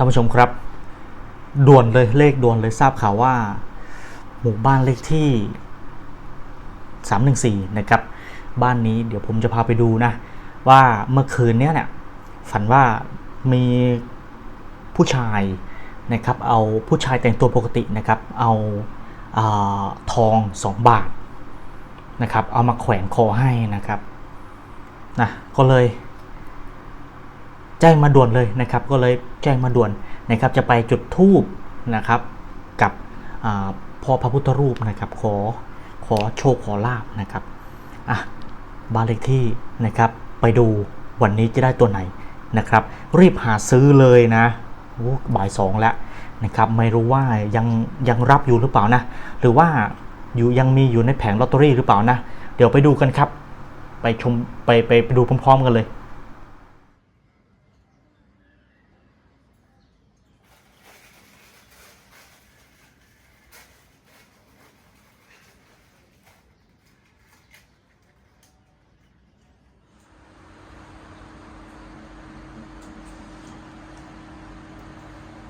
ท่านผู้ชมครับ ด่วนเลยเลขด่วนเลยทราบข่าวว่า หมู่บ้านเลขที่ 314 นะครับ บ้านนี้เดี๋ยวผมจะพาไปดูนะ ว่าเมื่อคืนเนี้ยเนี่ยฝันว่ามีผู้ชายนะครับ เอาผู้ชายแต่งตัวปกตินะครับ เอาอาทอง 2 บาทนะครับ เอามาแขวนคอให้นะครับนะก็เลย แจ้งมาด่วนเลยนะครับ ก็เลยแจ้งมาด่วนนะครับ จะไปจุดธูปนะครับ กับพ่อพระพุทธรูปนะครับ ขอขอโชคขอลาบนะครับอะบ้านเลขที่นะครับ ไปดูวันนี้จะได้ตัวไหนนะครับ รีบหาซื้อเลยนะโอ้บ่ายสองแล้วนะครับ ไม่รู้ว่ายังยังรับอยู่หรือเปล่านะ หรือว่าอยู่ยังมีอยู่ในแผงลอตเตอรี่หรือเปล่านะ เดี๋ยวไปดูกันครับ ไปชมไปไปไปดูพร้อมๆกันเลย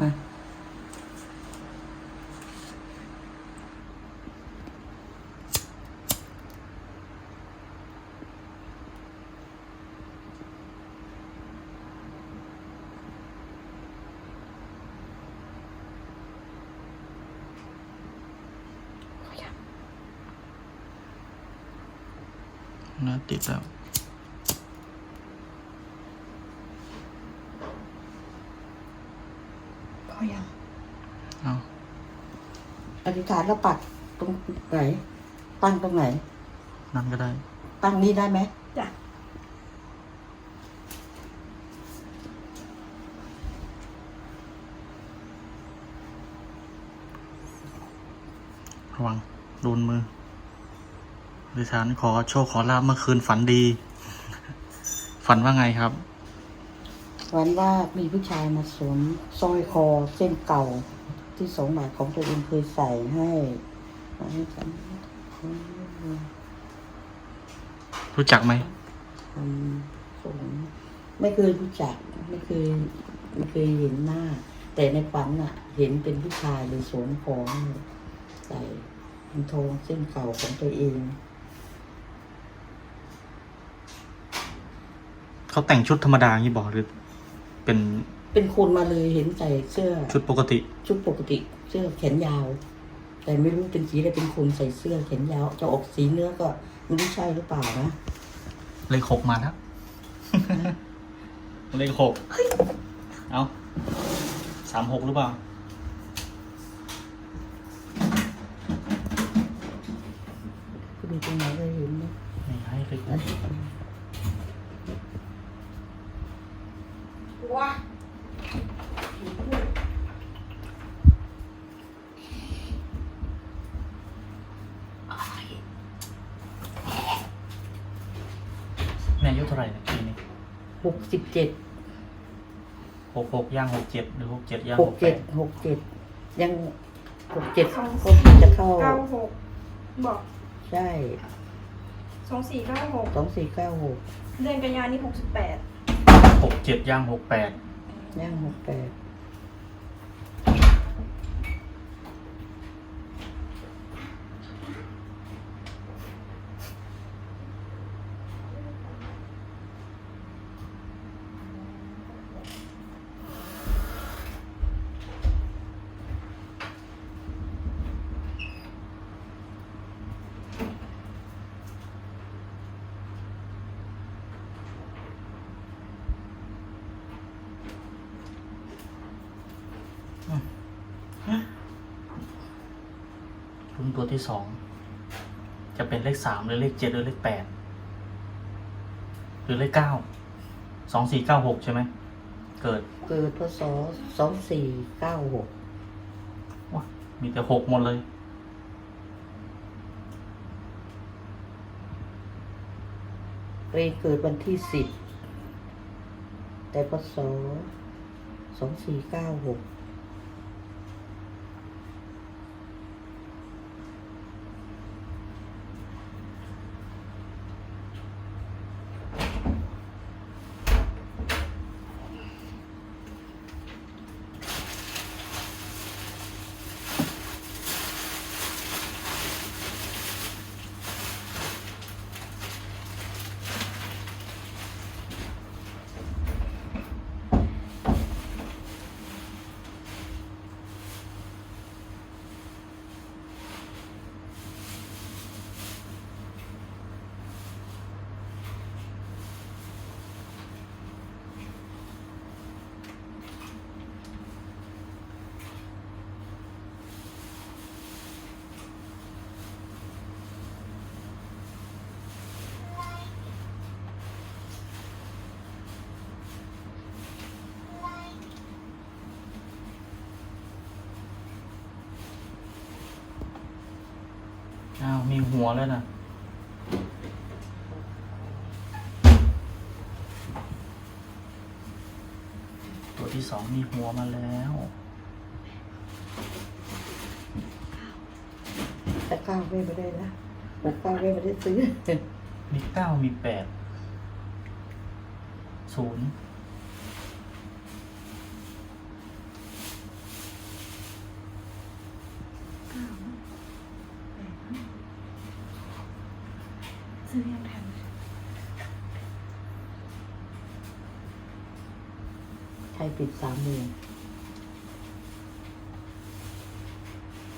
มานะติดแล้ว พอยัง เอา อ ธิษฐานแล้วปักตรงไหน ตั้งตรงไหน นั่นก็ได้ ตั้งนี้ได้ไหมจ้ะระวังโดนมือดิฉันขอโชคขอลาบเมื่อคืนฝันดี ฝันว่าไงครับวันว่ามีผู้ชายมาสวมสร้อยคอเส้นเก่า ที่สองบาทของตัวเองเคยใส่ให้ให้ฉันรู้จักไหมทำสวมไม่เคยรู้จัก ไม่เคยไม่เคยเห็นหน้า แต่ในฝันน่ะ เห็นเป็นผู้ชายเลยสวมคอให้ใส่เป็นทองเส้นเก่าของตัวเองเขาแต่งชุดธรรมดาอย่างนี้บอกหรือเป็น เป็นคนมาเลยเห็นใส่เสื้อ ชุดปกติ ชุดปกติเสื้อแขนยาว แต่ไม่รู้เป็นสีอะไรเป็นคนใส่เสื้อแขนยาว จะออกสีเนื้อก็ไม่รู้ใช่หรือเปล่านะเลขหกมาแล้วเลขหกเอาสามหกหรือเปล่าคุณดูตรงไหนก็เห็นนะไม่ให้เลขหกว้า แม่อายุเท่าไหร่เนะปีนี้ ห กสิบเจ็ดหกหกย่างหกเจ็ดหรือหกเจ็ดย่างหหกกแปเจ็ดดหกเจ็ดยังหกเจ็ดสองก็จะเข้า เก้าหกบอกใช่สองสี่เก้าหกสองสี่เก้าหกเดือนกันยานี่หกสิบแปดหกเจ็ดย่างหกแปดย่างหกแปด ตัวที่สองจะเป็นเลขสามหรือเลขเจ็ดหรือเลขแปดหรือเลขเก้าสองสี่เก้าหกใช่ไหมเกิดเกิดพศสองสี่เก้าหกว้ามีแต่หกหมดเลยเรนเกิดวันที่สิบแต่พศสองสี่เก้าหกาวมีหัวแล้วนะตัวที่สองมีหัวมาแล้วแต่ก้าวไม่ได้นะแต่ก้าวไม่ได้ซื้อ มีเก้ามีแปดศูนย์ ซื้อยังทัน ใช้ปิดสามโมง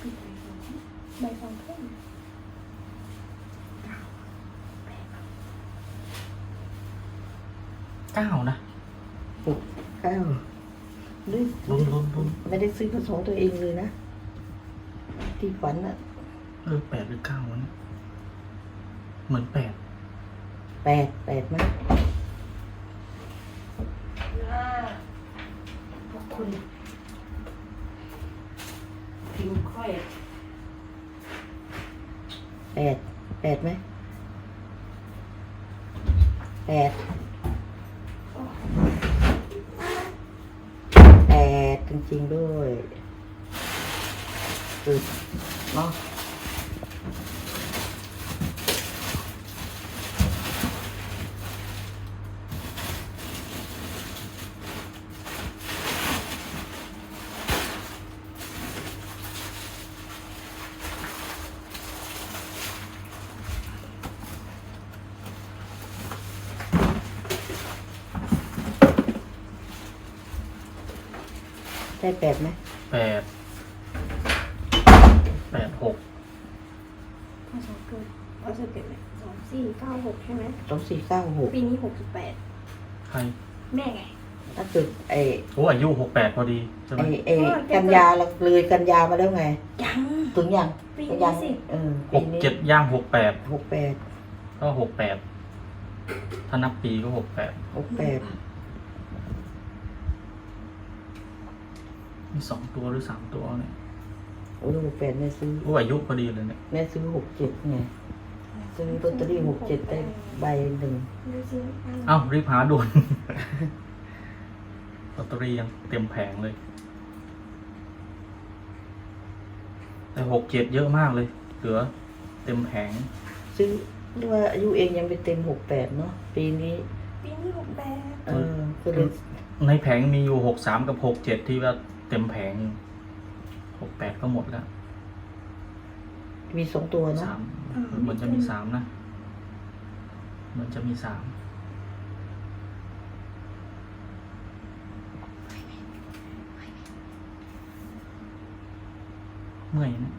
ปิดใบสองใบสองเพิ่มเก้านะหกเก้าด้วยลุ้นลุ้นลุ้นไม่ได้ซื้อผสมตัวเองเลยนะที่ฝันอะเออแปดหรือเก้าวะเนะเหมือนแปดแปดแปดไหมขอบ คุณพิมพ์ค่อยแปดแปดไหมแปดแปดจริงๆด้วยอึดเนาะ ได้แปดไหมแปดแปดหกพอสองเกิดพอสองเกิดไหมสองสี่เก้าหกใช่ไหมสองสี่เก้าหกปีนี้หกสิบแปดใครแม่ไง ถ้าเกิดไอ้โอ้อายุหกแปดพอดีใช่ไหมไอ้ไอ้กันยาเราเลยกันยามาแล้วไง ยัง ถึงยังปียันี้สิ เออหปีกนี้เจ็ดย่างหกแปดหกแปดก็หกแปดถ้านับปีก็หกแปดหกแปด มีสองตัวหรือสามตัวเนี่ยโอ้ยหกแปดแม่ซื้อโอ้อายุพอดีเลยเนี่ยแม่ซื้อหกเจ็ดไงซื้อลอตเตอรี่หกเจ็ดได้ใบหนึ่งไม่ซื้อเอ้ารีบหาด่วนลอตเตอรี่ยังเต็มแผงเลย แต่หกเจ็ดเยอะมากเลยเหลือเต็มแผง ซื้อเรียกว่าอายุเองยังไปเต็มหกแปดเนาะปีนี้ปีนี้หกแปดเออก็เลยในแผงมีอยู่หกสามกับหกเจ็ดที่ว่าเต็มแผงหกแปดก็หมดแล้วมีสองตัวเนาะสามเหมือนจะมีสามนะเหมือนจะมีสามเมื่อยนะ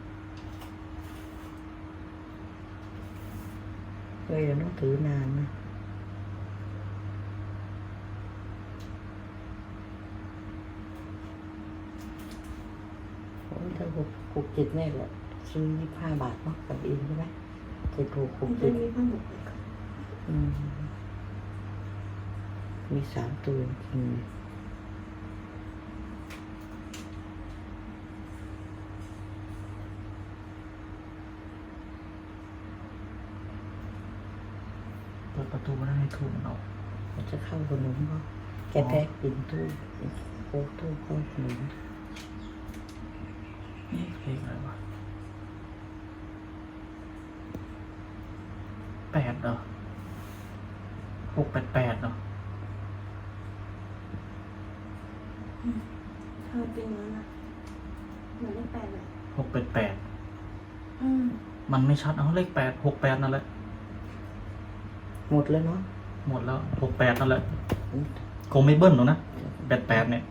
เลยเดี๋ยวต้องถือนานนะโอ้ยถ้า หกหกเจ็ดแน่แหละซื้อยี่ห้าบาทเนาะกับเองใช่ไหมเจ็ดหกหกปีเจ็ดนี้เพิ่งหกแปดอืมมีสามตัวจริงๆเปิดประตูมาได้ให้ถูกมันออกมันจะเข้าขนมก็แกแพ็กกินตู้โค้กตู้เข้าขนม นี่เพลงอะไรวะแปดเหรอหกแปดแปดเนาะเธอเป็นแล้วนะเหมือนเลขแปดเลยหกแปดแปดอืมมันไม่ชัดเอาเลขแปดหกแปดนั่นแหละ หมดแล้วเนาะหมดแล้วหกแปดนั่นแหละคงไม่เบิ้ลหรอกนะแปดแปดเนี่ย